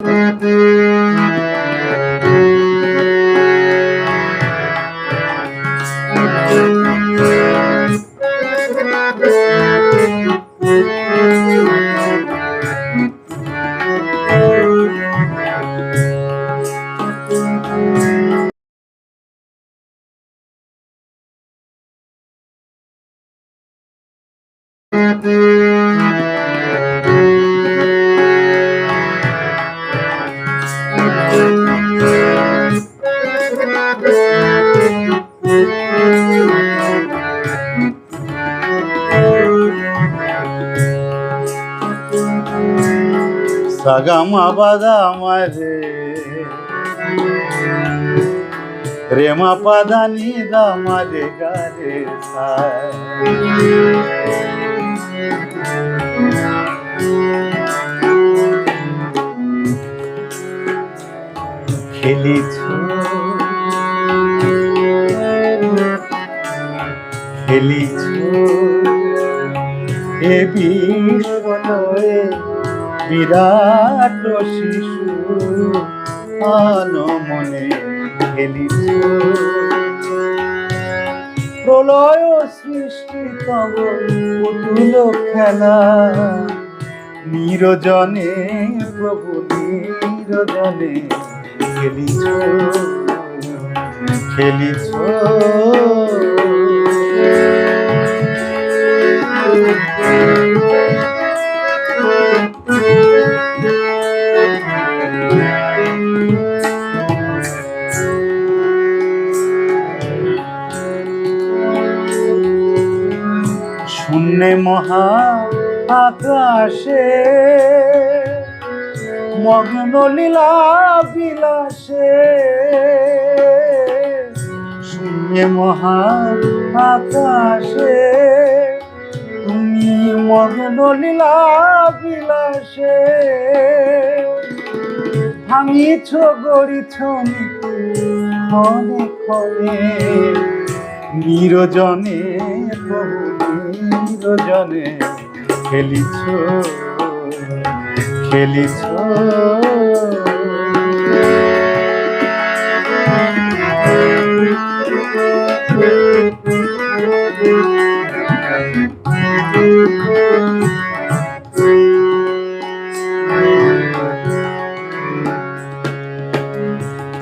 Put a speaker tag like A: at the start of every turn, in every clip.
A: Thank you. Gamma বাদাম রে। রেমা পাদানি দামা রে গারে খেলিছ শিশু মনে খেলিছ প্রলয় সৃষ্টি তব পুতুল খেলা। নিরজনে প্রভু নিরজনে খেলিছ খেলিছ শূন্যে মহা আকাশে, মগ্ন লীলা বিলাসে। শূন্যে মহা আকাশে, তুমি মগ্ন লীলা বিলাসে। ভাঙিছ গড়িছ ক্ষণে ক্ষণে, নিরজনে প্রভু নিরজনে খেলিছ খেলিছ।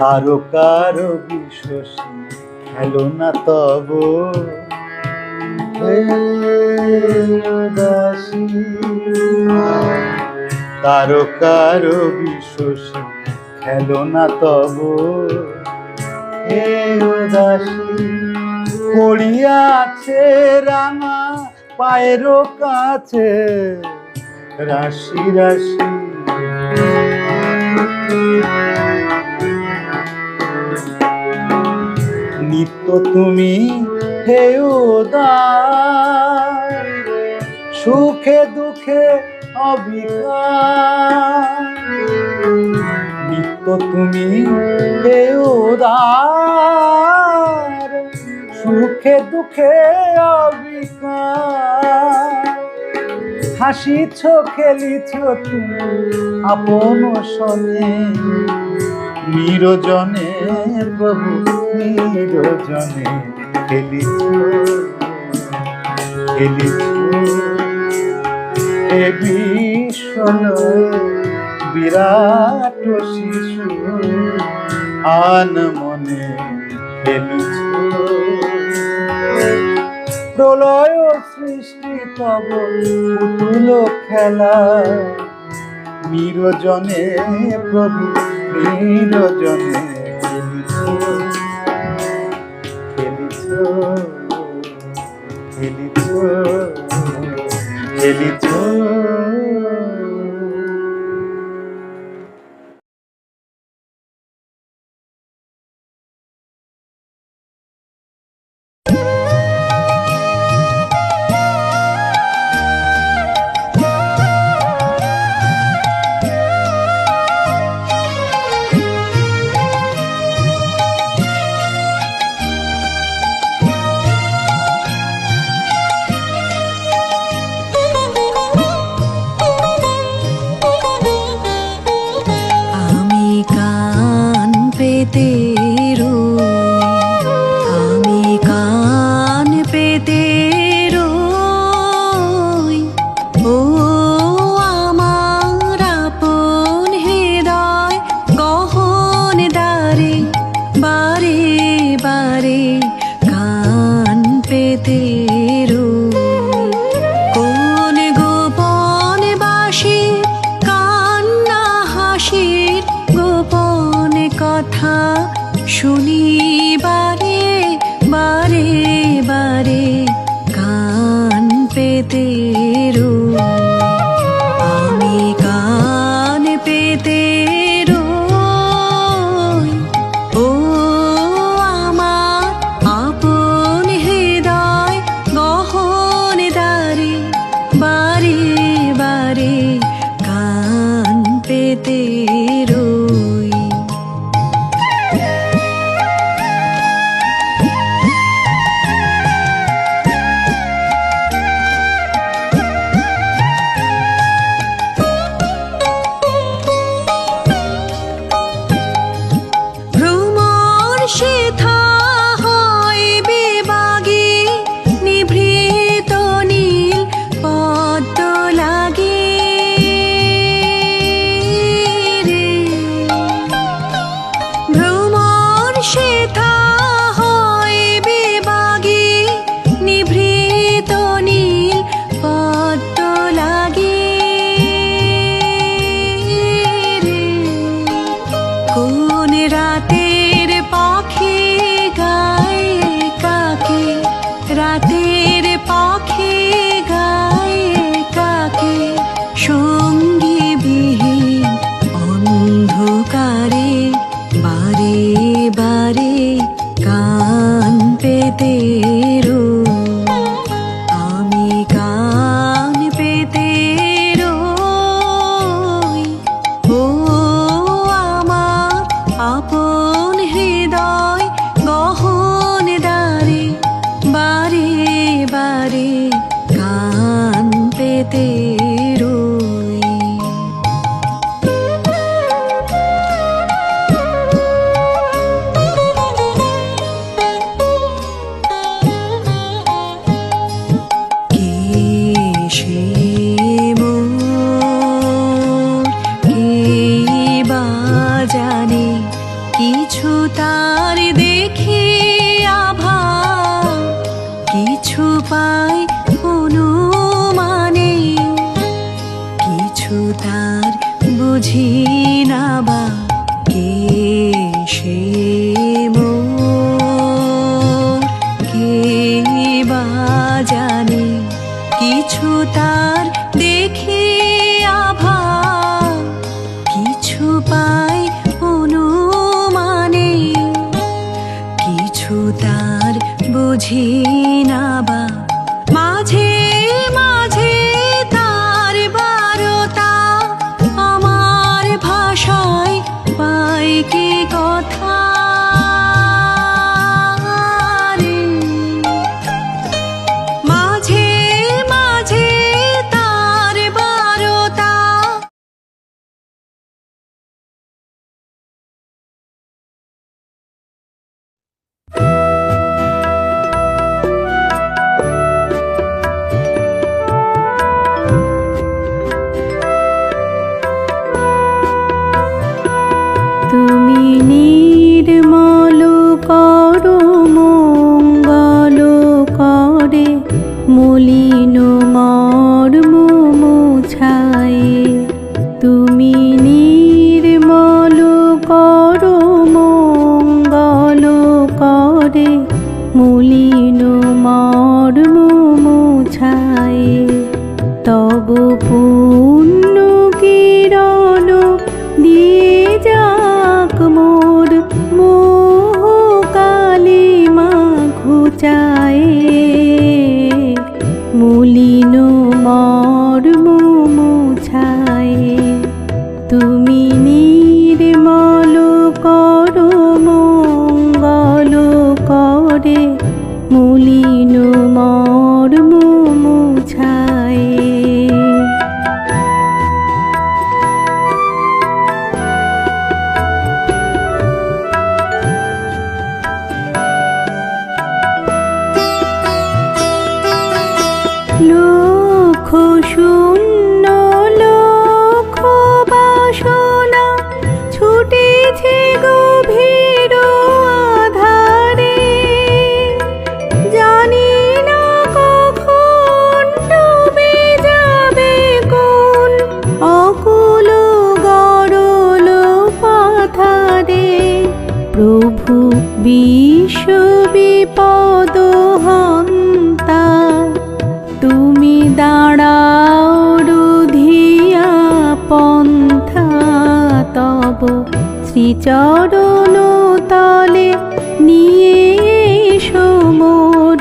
A: কারও কারও বিশ্বসী খেলো না তব। কারও কারও বিশ্বসী খেলো না তব। হে উদাসী পড়িয়াছে রাঙা পায়ের কাছে। রাশি রাশি। নিত্য তুমি হে উদার সুখে দুঃখে নিত্য তুমি উদার, সুখে দুঃখে অবিকার। হাসিছ খেলিছ তুমি আপন সনে। নিরজনে প্রভু, নিরজনে খেলিছ খেলিছ এ বিশ্বলয়ে বিরাট শিশু। আন মনে প্রলয় সৃষ্টি তব পুতুল খেলা। নিরজনে প্রভু নিরজনে খেলিছ খেলিছ খেলিছ
B: তলে নিয়ে এসো মত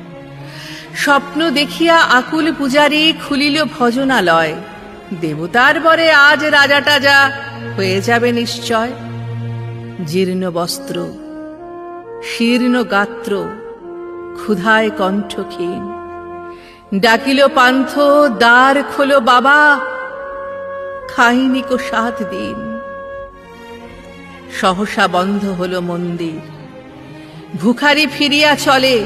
C: স্বপ্ন দেখিয়া আকুল পূজারি খুলিল ভজনালয়। দেবতার বরে আজ রাজাটা যা হয়ে যাবে নিশ্চয়। জীর্ণ বস্ত্র, শীর্ণ গাত্র, ক্ষুধায় কণ্ঠক্ষীণ। ডাকিল পান্থ, দ্বার খোলো বাবা, খাইনি কো সাত দিন। সহসা বন্ধ হলো মন্দির। ভুখারি ফিরিয়া চলে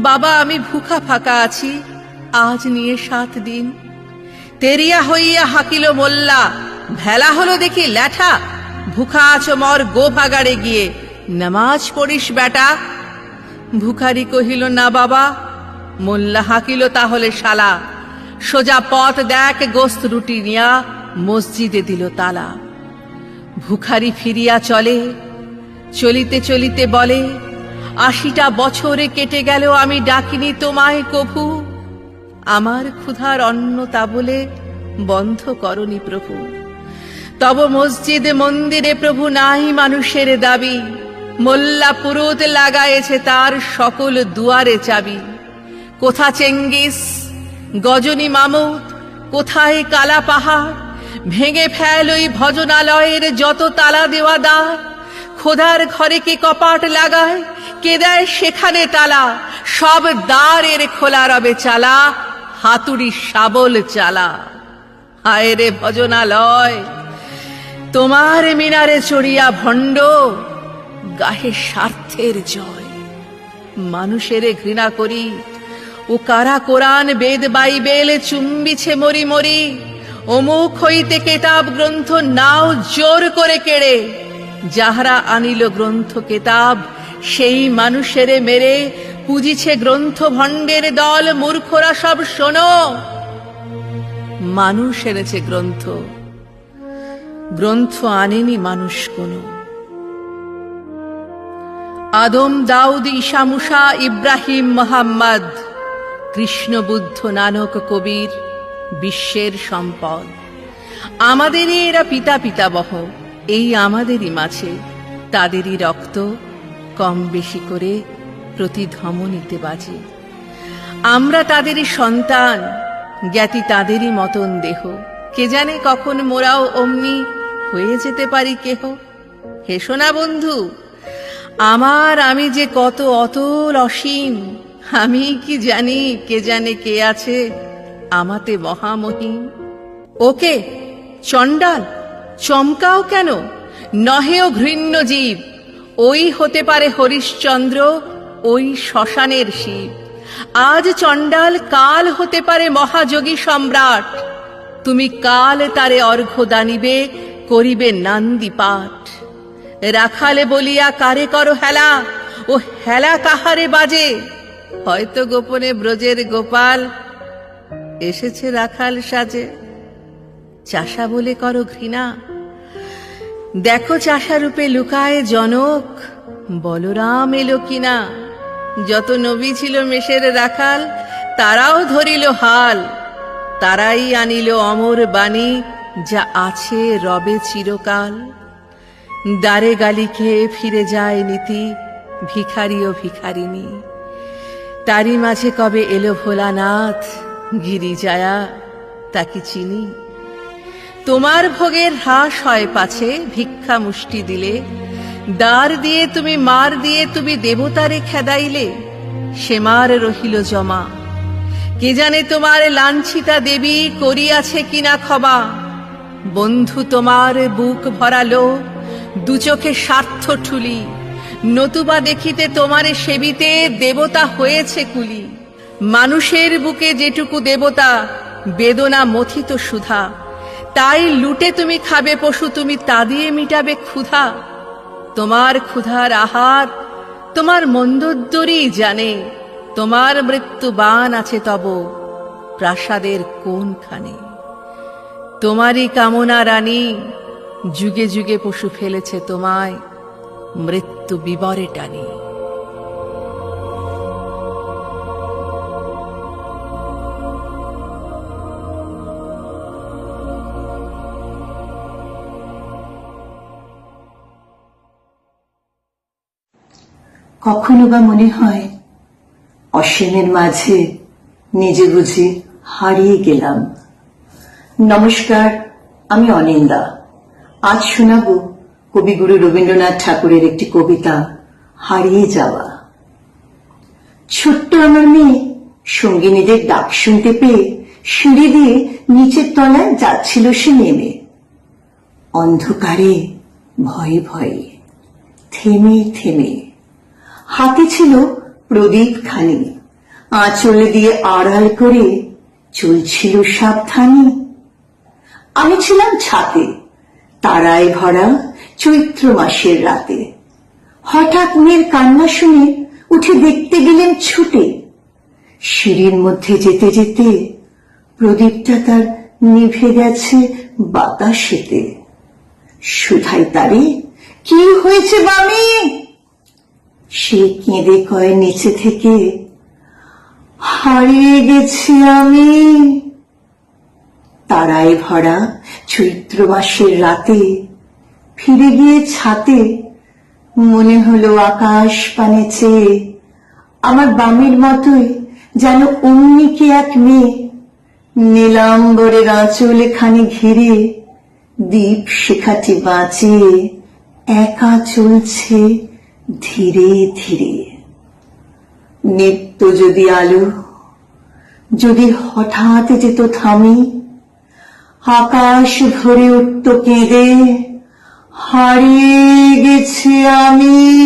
C: বাবা, আমি ভুখা ফাঁকা আছি। আজ নিয়ে সাত দিন। তেরিয়া হইয়া হাকিল মোল্লা। ভেলা হলো দেখি ল্যাঠা। ভুখা আছো মর গো ভাগাড়ে গিয়ে। নামাজ পড়িস বেটা ভুখারি কহিল, না বাবা। মোল্লা হাকিল তাহলে শালা। সোজা পথ দেখ, গোস্ত রুটি নিয়া, মসজিদে দিল তালা। ভুখারি ফিরিয়া চলে। চলিতে চলিতে বলে আশিটা বছরে কেটে গেল আমি ডাকিনি তোমায় কভু। আমার ক্ষুধার অন্ন তা বলে বন্ধ করনি প্রভু। তব মসজিদ মন্দিরে প্রভু নাই মানুষের দাবি। মোল্লা পুরুত লাগায়েছে তার সকল দুয়ারে চাবি। কোথা চেঙ্গিস, গজনী মামুদ, কোথায় কালা পাহাড়? ভেঙে ফেল ওই ভজনালয়ের যত তালা দেওয়া দ্বার। খোদার ঘরে কি কপাট লাগায়? কে দেয় সেখানে তালা? সব দ্বারের খোলা রবে চালা, হাতুড়ি শাবল চালা। হায় রে ভজনালয়, তোমার মিনারে চড়িয়া ভণ্ড, গাহে স্বার্থের জয়। মানুষের ঘৃণা করি ও কারা কোরআন বেদ বাইবেল চুম্বিছে মরি মরি। অমুক হইতে কেতাব গ্রন্থ নাও জোর করে কেড়ে, যাহারা আনিল গ্রন্থ কেতাব সেই মানুষেরে মেরে পুজিছে গ্রন্থ ভণ্ডের দল, মূর্খরা সব শোনো। মানুষ এনেছে গ্রন্থ। গ্রন্থ আনেনি মানুষ কোনো। আদম দাউদ, ঈশা, মুসা, ইব্রাহিম, মোহাম্মদ, কৃষ্ণ বুদ্ধ, নানক, কবির, বিশ্বের সম্পদ। আমাদেরই এরা পিতা পিতাবহ এই আমাদেরই মাঝে তাদেরই রক্ত কম বেশি করে প্রতি ধমনীতে বাজে। আমরা তাদেরই সন্তান, জ্ঞাতি তাদেরই মতন দেহ। কে জানে কখন মোরাও অমনি হয়ে যেতে পারি কেহ? হেসো না বন্ধু, আমার আমি যে কত অতল অসীম, আমি কি জানি কে জানে কে আছে আমাতে মহামহিম। ওকে, চণ্ডাল, চমকাও কেন? নহেও ঘৃণ্য জীব ওই হতে পারে হরিশ্চন্দ্র, ওই শ্মশানের শিব। আজ চণ্ডাল, কাল হতে পারে মহাযোগী সম্রাট। তুমি কাল তারে অর্ঘ্য দানিবে, করিবে নান্দি পাঠ। রাখালে বলিয়া, কারে করো হেলা? ও হেলা কাহারে বাজে? হয়তো গোপনে ব্রজের গোপাল এসেছে রাখাল সাজে। চাষা বলে করো ঘৃণা। দেখো চাষা রূপে লুকায় জনক। বলরাম এলো কিনা? যত নবী ছিল মেষের রাখাল, তারাও ধরিল হাল। তারাই আনিল অমর বাণী, যা আছে রবে চিরকাল। দ্বারে গালি খেয়ে ফিরে যায় নীতি, ভিখারি ও ভিখারিনী তারই মাঝে কবে এলো ভোলানাথ, গিরিজায়া, তাকে চিনি? তোমার ভোগের হ্রাস হয় পাছে, ভিক্ষা মুষ্টি দিলে। দ্বার দিয়ে তুমি মার দিয়ে তুমি দেবতারে খেদাইলে, সে মার রহিল জমা। কে জানে তোমার লাঞ্ছিতা দেবী করিয়াছে কিনা ক্ষমা। বন্ধু তোমার বুক ভরালো, দু চোখে স্বার্থ ঠুলি। নতুবা দেখিতে তোমারে সেবিতে দেবতা হয়েছে কুলি। মানুষের বুকে যেটুকু দেবতা, বেদনা মথিত সুধা। তাই লুটে তুমি খাবে পশু, তুমি তা দিয়ে মিটাবে ক্ষুধা। তোমার ক্ষুধার আহার, তোমার মন্দোদ্দরই জানে, তোমার মৃত্যু বান আছে তব প্রাসাদের কোনখানে। তোমারই কামনা রানী, যুগে যুগে পশু ফেলেছে তোমায়, মৃত্যু বিবরে টানি।
D: কখনো বা মনে হয়, অসীমের মাঝে নিজে বুঝি হারিয়ে গেলাম। নমস্কার, আমি অনিন্দা। আজ শোনাব কবিগুরু রবীন্দ্রনাথ ঠাকুরের একটি কবিতা, হারিয়ে যাওয়া। ছোট্ট আমার মেয়ে সঙ্গিনীদের ডাক শুনতে পেয়ে সিঁড়ি দিয়ে নিচের তলায় যাচ্ছিল সে নেমে। অন্ধকারে ভয়ে ভয়ে থেমে থেমে হাতে ছিল প্রদীপ খানি। আঁচলে দিয়ে আড়াল করে চলছিল সাবধানে। আমি ছিলাম ছাতে, তারায় ভরা চৈত্র মাসের রাতে। হঠাৎ মেয়ের কান্না শুনে উঠে দেখতে গেলেন ছুটে। সিঁড়ির মধ্যে যেতে যেতে প্রদীপটা তার নিভে গেছে বাতাসেতে। সুধাই তারে, কি হয়েছে বামি? সে কেঁদে কয় নিচে থেকে, হারিয়ে গেছি আমি। তারায় ভরা চৈত্র মাসের রাতে ফিরে গিয়ে ছাতে মনে হলো আকাশ পানে আমার বামের মতোই যেন অমনি কি এক মেয়ে। নীলাম্বরের আঁচল খানি ঘিরে দীপ শিখাটি বাঁচিয়ে একা চলছে। ধীরে ধীরে। নিত্য যদি আলো, যদি হঠাৎ যেত থামি, আকাশ ভরে উঠত কেঁদে, হারিয়ে গেছি আমি।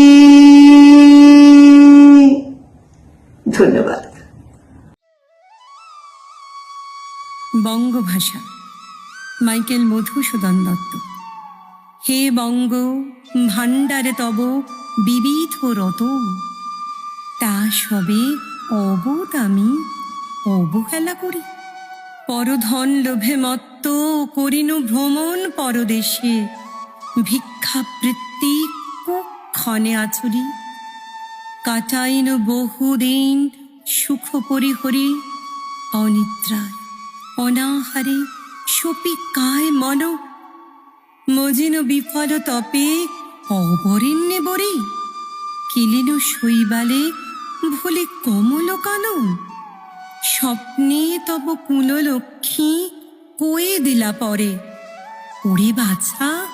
D: ধন্যবাদ।
E: বঙ্গভাষা, মাইকেল মধুসূদন দত্ত। হে বঙ্গ, ভাণ্ডারে তব বিবিধ রতন। তা সবে অবোধ আমি অবহেলা করি। পরধন লোভে মত্ত করিনু ভ্রমণ পরদেশে। ভিক্ষাবৃত্তি কুক্ষণে আচরি। কাটাইন বহুদিন সুখ পরিহরি। অনিদ্রায়, অনাহারে সপিকায় মন। মজিন বিফল তপে অবরেণ্যে বরে কিলিন শৈবালে ভুলে কমল কানন স্বপ্নে তব কুললক্ষ্মী কয়ে দিলা পরে। ওরে বাছা,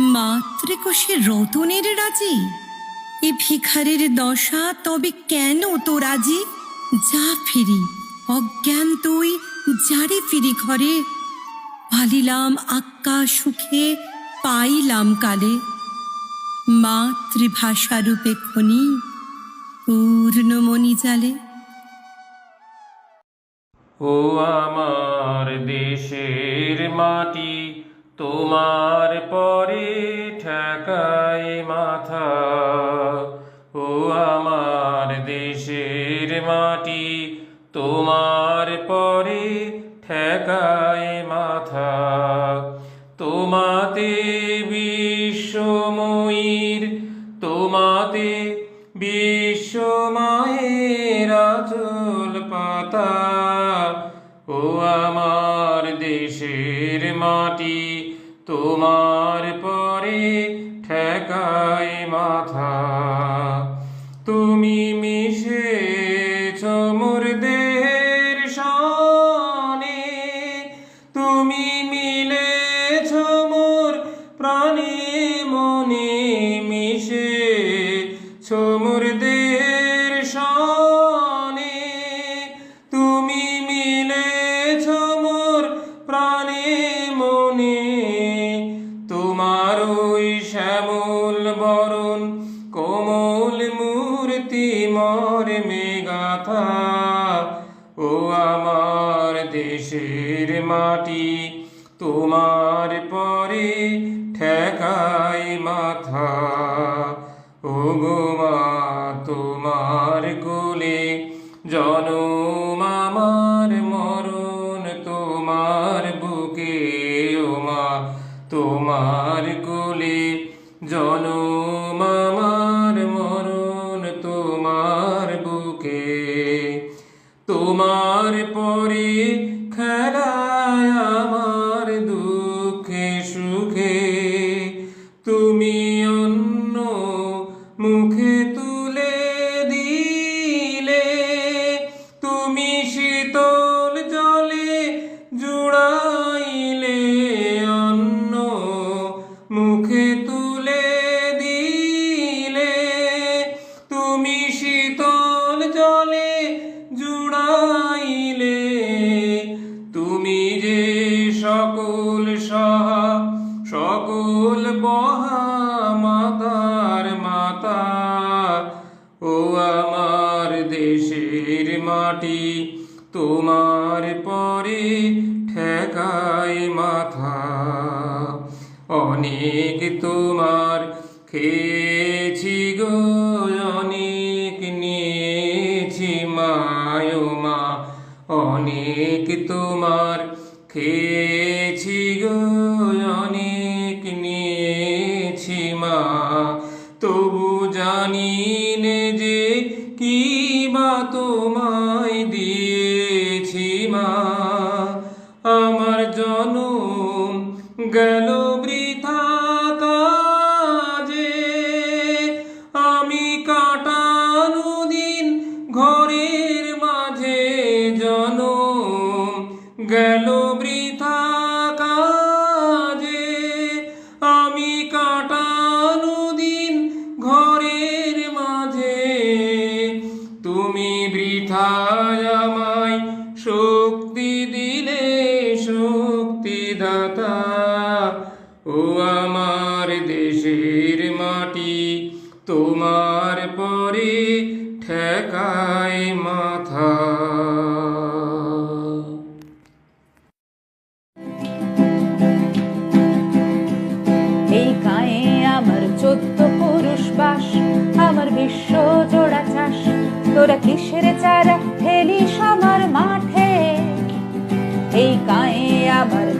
E: মাতৃকোষে রতনের রাজি। এ ভিখারের দশা তবে কেন তো রাজি যা ফিরি, অজ্ঞান তুই যারে ফিরি ঘরে। ভালিলাম আক্কা সুখে, পাইলাম কালে। মাতৃভাষা রূপে খনি পূর্ণমণি জালে।
F: ও আমার দেশের মাটি, তোমার পরে ঠেকায় মাথা। ও আমার দেশের মাটি, তোমার পরে ঠেকায় মাথা। তোমাতে তোমাতে বিশ্বমায়ের চুল পাতা ও আমার দেশের মাটি তোমার তোমার পরে ঠেকাই মাথা। ও গো মা তোমার কোলে জনম জলে জুড়াইলে তুমি যে সকল সহা, সকল বহা মাতার মাতা, ও আমার দেশের মাটি, তোমার পরে ঠেকায় মাথা। অনেক তোমার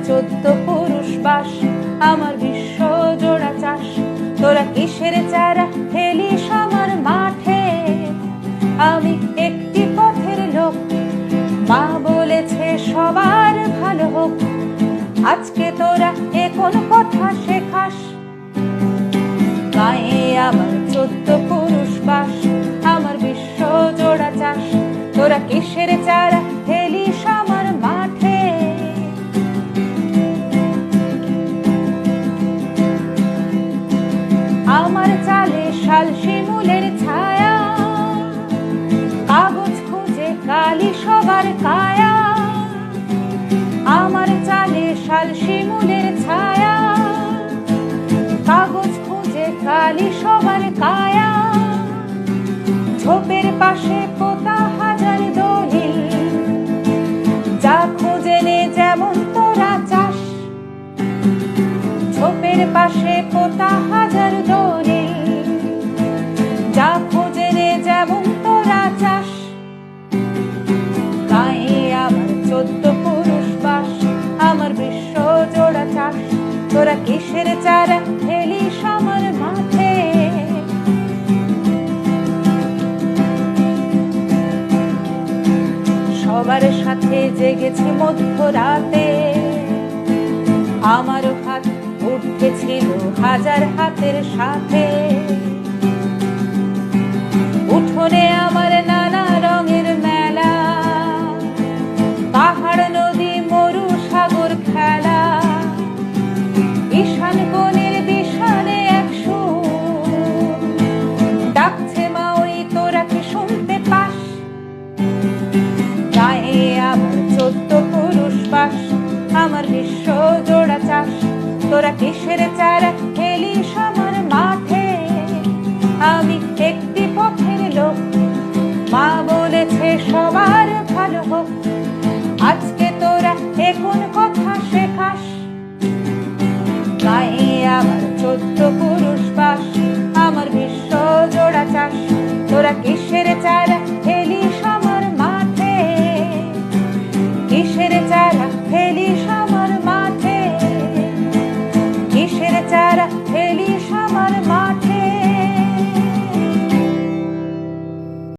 G: চোদ্দ পুরুষ বাস, আমার বিশ্ব জোড়া চাষ। তোরা কিসের চারা ফেলিস আমার মাঠে? আমি একটি পথের লোক, মা বলেছে সবার ভালো হোক। আজকে তোরা এ কোন কথা শেখাস? গায়ে আমার চোদ্দ পুরুষ বাস, আমার বিশ্ব জোড়া চাষ। তোরা কিসের চারা কালী সবার কায়া